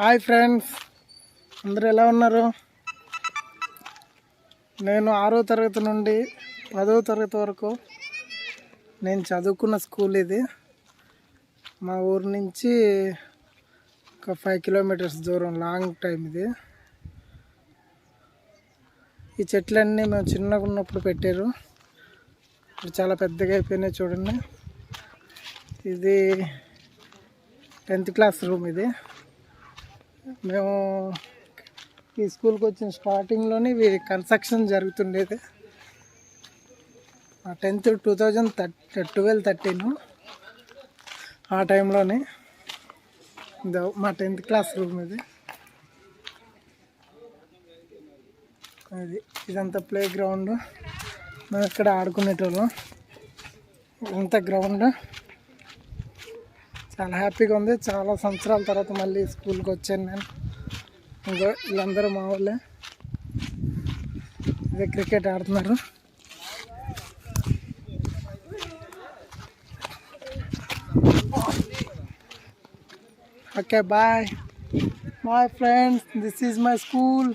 Hi friends. అందరూ ఎలా ఉన్నారు? నేను ఆరో తరగతి నుండి పదో తరగతి వరకు నేను చదువుకున్న స్కూల్ ఇది. మా ఊరు నుంచి ఒక ఫైవ్ కిలోమీటర్స్ దూరం లాంగ్ టైం ఇది. ఈ చెట్లన్నీ మేము చిన్నగా ఉన్నప్పుడు పెట్టారు. ఇప్పుడు చాలా పెద్దగా అయిపోయినాయి చూడండి. ఇది టెన్త్ క్లాస్ రూమ్ ఇది. మేము ఈ స్కూల్కి వచ్చిన స్టార్టింగ్లోనే ఇవి construction జరుగుతుండేది. Tenth two thousand thirty twelve thirteen ఆ టైంలోనే మా టెన్త్ క్లాస్ రూమ్ ఇది. ఇది ఇదంతా ప్లే గ్రౌండ్ మేము ఇక్కడ ఆడుకునేటోళ్ళం. ఇంత గ్రౌండ్. చాలా హ్యాపీగా ఉంది. చాలా సంవత్సరాల తర్వాత మళ్ళీ స్కూల్కి వచ్చాను నేను. ఇంకో వీళ్ళందరూ మా వాళ్ళే. ఇదే క్రికెట్ ఆడుతున్నారు. Okay boy. My friends this is my school.